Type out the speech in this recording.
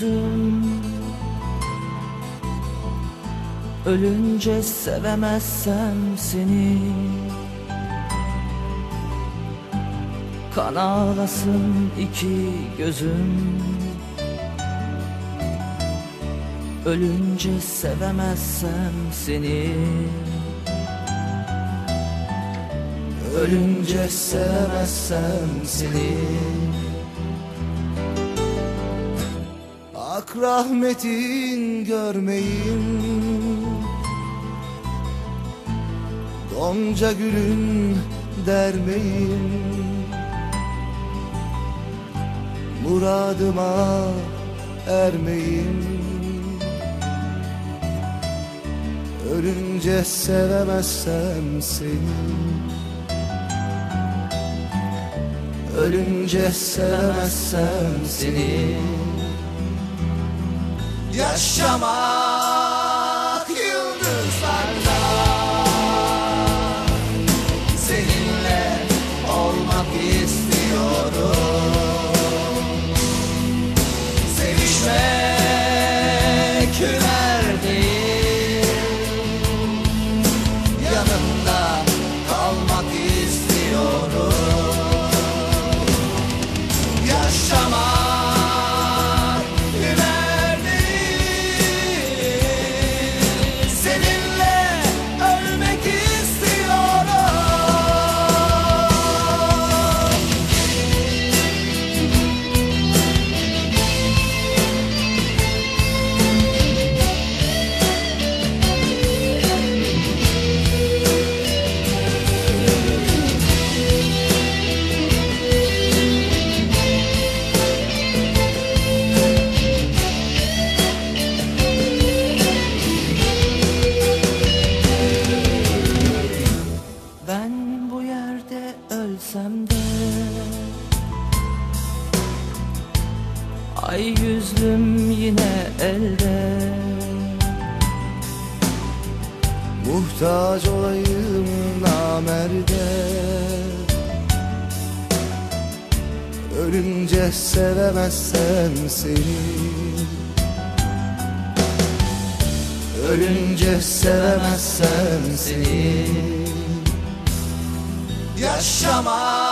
gözüm Ölünce sevemezsem seni. Kan ağlasın iki gözüm. Ölünce sevemezsem seni. Ölünce sevemezsem seni Ak rahmetin görmeyim Gonca gülün dermeyim Muradıma ermeyim Ölünce sevemezsem seni. Ölünce sevemezsem seni Yashama. Yes, de Ay yüzlüm yine elde. Muhtaç olayım namerde. Ölünce sevemezsem seni. Ölünce sevemezsem seni Yashama. Yes,